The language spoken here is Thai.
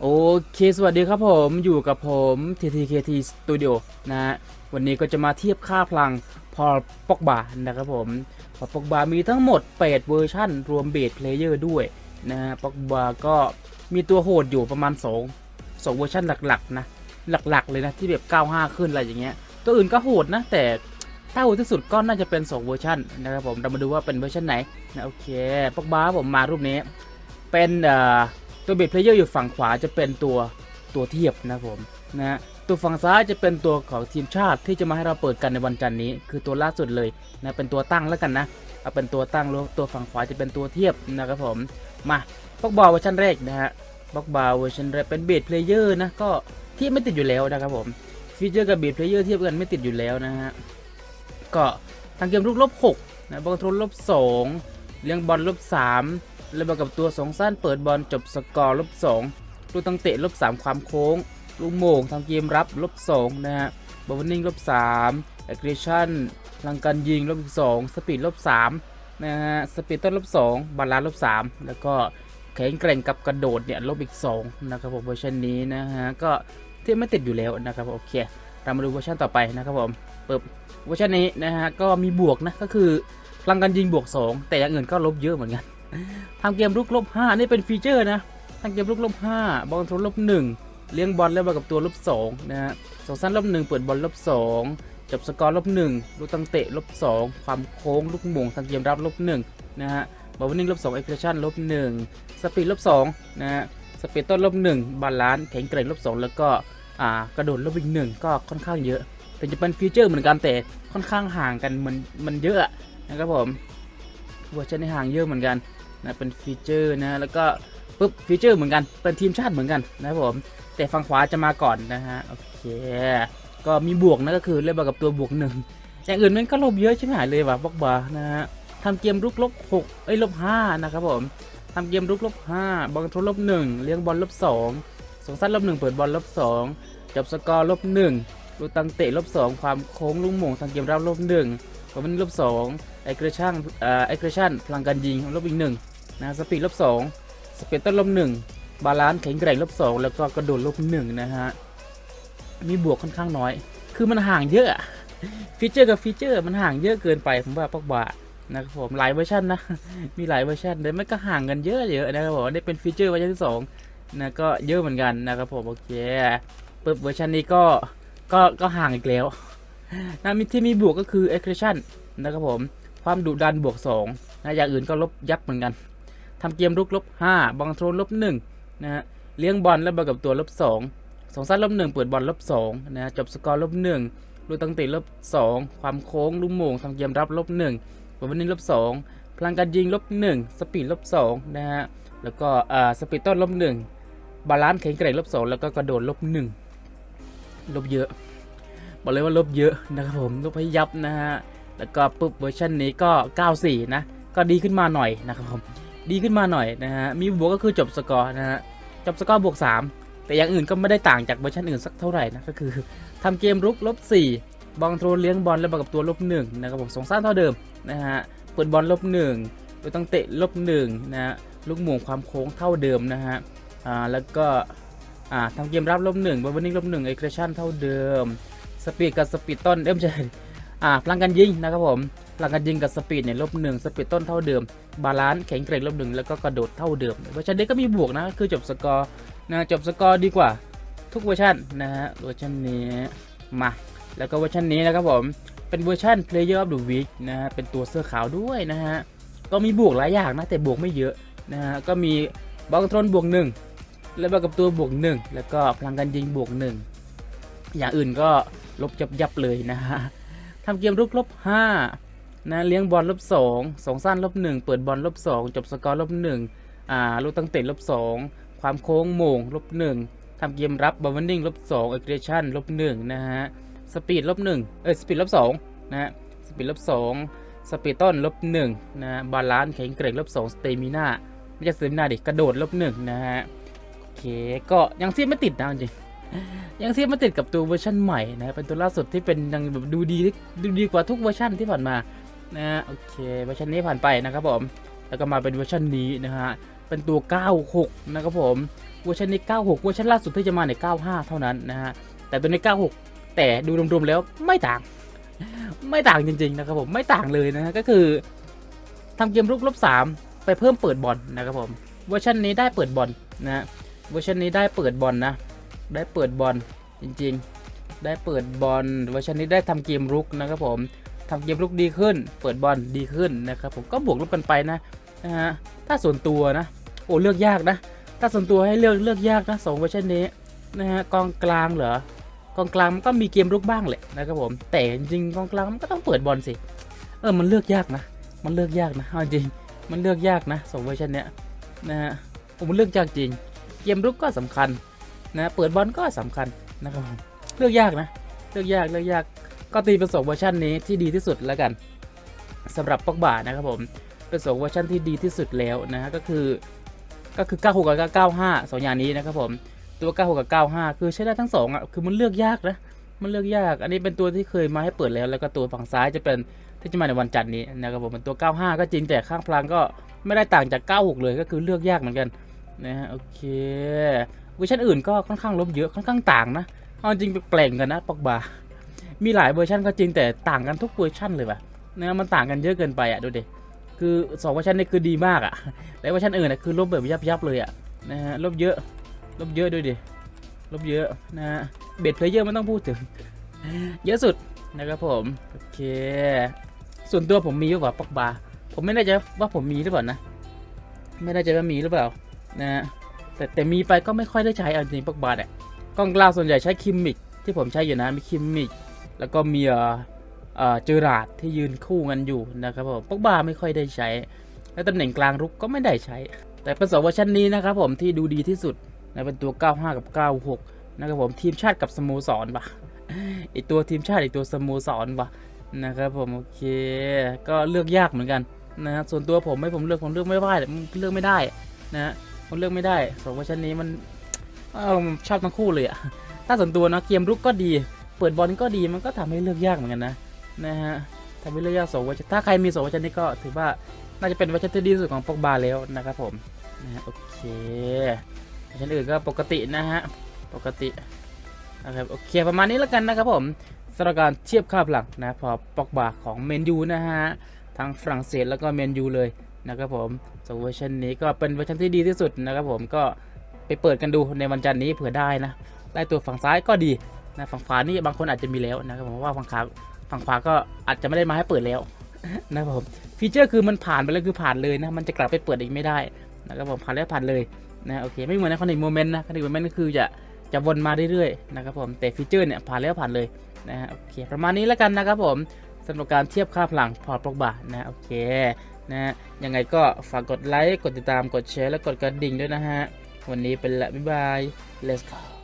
โอเค สวัสดีครับผมอยู่กับผม TTKT Studio นะฮะวันนี้ก็จะมาเทียบค่าพลังพอปอกบานะครับผมพอปอกบามีทั้งหมด8เวอร์ชั่น รวมเบสเพลเยอร์ด้วยนะฮะปอกบาก็มีตัวโหดอยู่ประมาณ 2 2เวอร์ชันหลักๆนะ หลักๆเลยนะ ที่แบบ 95 ขึ้นอะไรอย่างเงี้ย ตัวอื่นก็โหดนะ แต่ถ้าโหดที่สุดก็น่าจะเป็น 2 เวอร์ชันนะครับผมเรามาดูว่าเป็นเวอร์ชันไหนนะโอเคปอกบาผมมารูปนี้ เป็นเอ่อ ตัวเบสเพลเยอร์อยู่ฝั่งขวาจะเป็นตัวตัวเทียบนะครับผมนะฮะตัวฝั่งซ้ายจะเป็นตัวของทีมชาติที่จะมาให้เราเปิดกันในวันจันทร์นี้ คือตัวล่าสุดเลยนะเป็นตัวตั้งแล้วกันนะเอาเป็นตัวตั้งแล้วตัวฝั่งขวาจะเป็นตัวเทียบนะครับผมมาบล็อกบอลเวอร์ชันแรกนะฮะบล็อกบอลเวอร์ชันแรกเป็นเบสเพลเยอร์นะก็เทียบไม่ติดอยู่แล้วนะครับผมฟีเจอร์กับเบสเพลเยอร์เทียบกันไม่ติดอยู่แล้วนะฮะก็ทางเกมลูกลบหกนะบอลทรลบสองเลี้ยงบอลลบสาม แล้วมากับตัวสองสั้นเปิดบอลจบสกอร์ลบสองลูกตั้งเตะลบสามความโค้ง ลูกโมงทำเกมรับลบสองนะฮะบอลนิ่งลบสามแอคชั่นพลังการยิงลบสองสปีดลบสามนะฮะสปีดต้นลบสองบาลานซ์ลบสามแล้วก็แข็งแกร่งกับกระโดดเนี่ยลบอีกสองนะครับผมเวอร์ชันนี้นะฮะก็เทียบไม่ติดอยู่แล้วนะครับโอเคเรามาดูเวอร์ชันต่อไปนะครับผมเปิดเวอร์ชันนี้นะฮะก็มีบวกนะก็คือพลังการยิงบวกสองแต่อย่างอื่นก็ลบเยอะเหมือนกัน ทำเกมลุกลบ5นี่เป็นฟีเจอร์นะทำเกมลุกลบ5บอลทนลบ1เลี้ยงบอลแล้วมากับตัวลบ2นะฮะสองสั้นลบ1เปิดบอลลบ2จบสกอร์ลบ1ลูกตั้งเตะลบ2ความโค้งลูกโมงทำเกมรับลบ1นะฮะบอลวิ่งลบ2เอ็กซ์เพรสชั่นลบ1สปีดลบ2นะฮะสปีดต้นลบ1บาลานซ์แข็งแกร่งลบ2แล้วก็อ่ากระโดดลบอีกหนึ่งก็ค่อนข้างเยอะแต่จะเป็นฟีเจอร์เหมือนกันแต่ค่อนข้างห่างกันมันมันเยอะนะครับผมเวอร์ชันในห่างเยอะเหมือนกัน นะเป็นฟีเจอร์นะแล้วก็ปุ๊บฟีเจอร์เหมือนกันเป็นทีมชาติเหมือนกันนะครับผมแต่ฝั่งขวาจะมาก่อนนะฮะโอเค ก็มีบวกนะก็คือเล่นบวกกับตัวบวกหนึ่งอย่างอื่นมันก็ลบเยอะใช่ไหมเลยว่ะบอกบานะฮะทำเกมลุกลบหกเอ้ยลบห้านะครับผมทำเกมลุกลบห้าบอลทนลบหนึ่งเลี้ยงบอลลบสองสงสั้นลบหนึ่งเปิดบอลลบสองจบสกอร์ลบหนึ่งลูกตังเตะลบสองความโค้งลูกหม่งทำเกมรับลบหนึ่ง ผมมันลบสองไอเกรชั่นเอ่อไอเกรชั่นพลังการยิงลบอีกหนึ่งนะสปีดลบสองสปีดต้นลบหนึ่งบาลานซ์แข็งแกร่งลบสองแล้วก็กระโดดลบหนึ่งนะฮะ มีบวกค่อนข้างน้อย คือมันห่างเยอะฟีเจอร์กับฟีเจอร์มันห่างเยอะเกินไปผมว่าปอกบานะครับผมหลายเวอร์ชันนะ มีหลายเวอร์ชันแต่ไมันก็ห่างกันเยอะเยอะนะครับผมนี่เป็นฟีเจอร์เวอร์ชันที่สองนะก็เยอะเหมือนกันนะครับผมโอเคปึ๊บเวอร์ชันนี้ก็ก็ก็ห่างอีกแล้ว นะมีที่มีบวกก็คือ aggression นะครับผม ความดุดันบวกสองนะอย่างอื่นก็ลบยับเหมือนกันทำเกมรุกลบ5บอลโทรลบ1นะฮะเลี้ยงบอลแล้วบอลกับตัวลบ2สองสั้นลบ1เปิดบอลลบ2นะฮะจบสกอร์ลบ1ลูกตั้งตะลบ2ความโค้งลูกโมงทำเกมรับลบ1บอลวันนี้ลบ2พลังการยิงลบ1สปีดลบ2นะฮะแล้วก็อ่าสปีดต้นลบ1บาลานซ์แข็งแกร่งลบ2แล้วก็กระโดดลบ1ลบเยอะ บอกเลยว่าลบเยอะนะครับผมลบให้ยับนะฮะแล้วก็ปุ๊บเวอร์ชันนี้ก็ 94 นะ ก็ดีขึ้นมาหน่อยนะครับผมดีขึ้นมาหน่อยนะฮะมีบวกก็คือจบสกอร์นะฮะจบสกอร์บวก 3 แต่อย่างอื่นก็ไม่ได้ต่างจากเวอร์ชันอื่นสักเท่าไหร่นะก็คือทำเกมรุกลบ4บอลโทรเลี้ยงบอลแล้วบวกกับตัวลบ1นะครับผมสองสั้นเท่าเดิมนะฮะเปิดบอลลบ1ตัวตั้งเตะลบ1นะฮะลูกหม่งความโค้งเท่าเดิมนะฮะอ่าแล้วก็อ่าทำเกมรับลบ1บอลวันนี้ลบ1เอ็กซ์ชั่นเท่าเดิม สปีดกับสปีดต้นเอ้ม่ใช่อ่าพลังการยิงนะครับผมพลังการยิงกับสปีดเนี่ยลบหนึ่งสปีดต้นเท่าเดิม บาลานซ์แข็งแกร่งลบหนึ่งแล้วก็กระโดดเท่าเดิมเวอร์ชันนี้ก็มีบวกนะคือจบสกอร์นะจบสกอร์ดีกว่า ทุกเวอร์ชันนะฮะเวอร์ชันนี้มาแล้วก็เวอร์ชันนี้นะครับผมเป็นเวอร์ชัน Player of the Week นะฮะเป็นตัวเสื้อขาวด้วยนะฮะก็มีบวกหลายอย่างนะแต่บวกไม่เยอะนะฮะก็มีบอลคอนโทรลบวกหนึ่งแล้วบวกกับตัวบวกหนึ่งแล้วก็พลังการยิงบวกหนึ่งอย่างอื่นก็ ลบยับยับเลยนะฮะทำเกมรุกลบห้านะเลี้ยงบอลลบสองสองสั้นลบหนึ่งเปิดบอลลบสองจบสกอร์ลบหนึ่งอ่าลูกตั้งเตะลบสองความโค้งโมงลบหนึ่งทำเกมรับบอลวันนิ่งลบสองเอ็กเรชั่นลบหนึ่งนะฮะสปีดลบหนึ่งเอ้ยสปีดลบสองนะฮะสปีดลบสองสปีดต้นลบหนึ่งนะบาลานซ์แข็งแกร่งลบสองสเตมิน่าไม่ใช่สเตมิน่าดิกระโดดลบหนึ่งนะฮะโอเคก็ยังเทียบไม่ติดนะจริง ยังเทียบม่ติดกับตัวเวอร์ชันใหม่นะเป็นตัวล่าสุดที่เป็นยังแบบดูดีดูดีกว่าทุกเวอร์ชันที่ผ่านมานะฮะโอเคเวอร์ชันนี้ผ่านไปนะครับผมแล้วก็มาเป็นเวอร์ชันนี้นะฮะเป็นตัว 96 นะครับผมเวอร์ชันนี้ 96 เวอร์ชันล่าสุดที่จะมาในย95 เท่านั้นนะฮะแต่ตัวนี้ 96 แต่ดูรวมๆแล้วไม่ต่าง ไม่ต่างจริงๆนะครับผมไม่ต่างเลยนะฮะก็คือทำเกมรุกลบ3ไปเพิ่มเปิดบอลนะครับผมเวอร์ชันนี้ได้เปิดบอลนะเวอร์ชันนี้ได้เปิดบอลนะ ได้เปิดบอลจริงๆ ได้เปิดบอลเวอร์ชันนี้ได้ทำเกมรุกนะครับผมทำเกมรุกดีขึ้น เปิดบอลดีขึ้นนะครับผมก็บวกลบกันไปนะนะฮะถ้าส่วนตัวนะ โอ้เลือกยากนะ ถ้าส่วนตัวให้เลือกเลือกยากนะสองเวอร์ชันนี้นะฮะกองกลางเหรอกองกลางมันก็มีเกมรุกบ้างแหละนะครับผมแต่จริงๆกองกลางมันก็ต้องเปิดบอลสิเออมันเลือกยากนะ มันเลือกยากนะเอาจริงมันเลือกยากนะสองเวอร์ชันเนี้ยนะฮะโอ้มันเลือกยากจริง เกมรุกก็สำคัญ นะเปิดบอลก็สำคัญนะครับผมเลือกยากนะเลือกยากเลือกยากก็ตีเป็นสองเวอร์ชันนี้ที่ดีที่สุดแล้วกันสำหรับปอกบานะครับผมเป็นสองเวอร์ชันที่ดีที่สุดแล้วนะฮะก็คือก็คือ 96 กับ 95สองอย่างนี้นะครับผม ตัว 96 กับ 95 คือใช้ได้ทั้งสองอะ คือมันเลือกยากนะ มันเลือกยาก อันนี้เป็นตัวที่เคยมาให้เปิดแล้ว แล้วก็ตัวฝั่งซ้ายจะเป็นที่จะมาในวันจันทร์นี้นะครับผมเป็นตัว 95 ก็จริงแต่ข้างพลังก็ไม่ได้ต่างจาก 96 เลย ก็คือเลือกยากเหมือนกันนะฮะ โอเค เวอร์ชันอื่นก็ค่อนข้างลบเยอะค่อนข้างต่างนะเอาจริงแปลกๆกันนะปอกบามีหลายเวอร์ชันก็จริงแต่ต่างกันทุกเวอร์ชันเลยว่ะนะมันต่างกันเยอะเกินไปอะดูดิคือสองเวอร์ชันนี้คือดีมากอะแต่เวอร์ชันอื่นนะคือลบแบบยับยับๆเลยอะนะฮะลบเยอะ ลบเยอะด้วยดิลบเยอะนะฮะเบ็ดเพลเยอร์ไม่ต้องพูดถึง เยอะสุดนะครับผมโอเค ส่วนตัวผมมีหรือเปล่าปอกบาผมไม่แน่ใจว่าผมมีหรือเปล่านะ ไม่แน่ใจว่ามีหรือเปล่านะฮะ แต่แต่มีไปก็ไม่ค่อยได้ใช้เอาจริงปอกบาเนี่ยกล้องกล้าส่วนใหญ่ใช้คิมมิกที่ผมใช้อยู่นะมีคิมมิกแล้วก็มีเอ่อเจอราดที่ยืนคู่กันอยู่นะครับผมปอกบาไม่ค่อยได้ใช้ และตำแหน่งกลางรุกก็ไม่ได้ใช้ แต่เป็นสองเวอร์ชันนี้นะครับผมที่ดูดีที่สุดนะเป็นตัว 95 กับ 96 นะครับผมทีมชาติกับสโมสรปะอีกตัวทีมชาติอีกตัวสโมสรปะนะครับผมโอเค ก็เลือกยากเหมือนกันนะส่วนตัวผมไม่ผมเลือกผมเลือกไม่ได้เลือกไม่ได้นะ ผมเลือกไม่ได้สองเวอร์ชันนี้มันเออชอบทั้งคู่เลยอะถ้าส่วนตัวนะเกมรุกก็ดี เปิดบอลก็ดีมันก็ทำให้เลือกยากเหมือนกันนะนะฮะทำให้เลือกยากสองเวอร์ชันถ้าใครมีสองเวอร์ชันนี้ก็ถือว่าน่าจะเป็นเวอร์ชันที่ดีที่สุดของปอกบาแล้วนะครับผมนะฮะโอเคเวอร์ชันอื่นก็ปกตินะฮะปกตินะครับโอเคประมาณนี้แล้วกันนะครับผมสำหรับการเทียบค่าพลังนะพอปอกบาของเมนยูนะฮะทางฝรั่งเศสแล้วก็เมนยูเลย นะครับผมส่วนเวอร์ชันนี้ก็เป็นเวอร์ชันที่ดีที่สุดนะครับผมก็ไปเปิดกันดูในวันจันทร์นี้เผื่อได้นะ ได้ตัวฝั่งซ้ายก็ดีนะฝั่งขวานี่บางคนอาจจะมีแล้วนะครับผมว่าฝั่งขวาฝั่งขวาก็อาจจะไม่ได้มาให้เปิดแล้วนะครับผมฟีเจอร์คือมันผ่านไปแล้วคือผ่านเลยนะมันจะกลับไปเปิดอีกไม่ได้นะครับผมผ่านแล้วผ่านเลยนะโอเคไม่เหมือนในคอนเนคโมเมนต์นะคอนเนคโมเมนต์ก็คือจะจะวนมาเรื่อยๆนะครับผมแต่ฟีเจอร์เนี่ยผ่านแล้วผ่านเลยนะฮะโอเคประมาณนี้แล้วกันนะครับผมสำหรับการเทียบค่าพลังพอร์ตปอกบานะโอเค นะฮะยังไงก็ฝากกดไลค์ กดติดตาม กดแชร์ และกดกระดิ่งด้วยนะฮะ วันนี้เป็นละ บ๊ายบาย let's go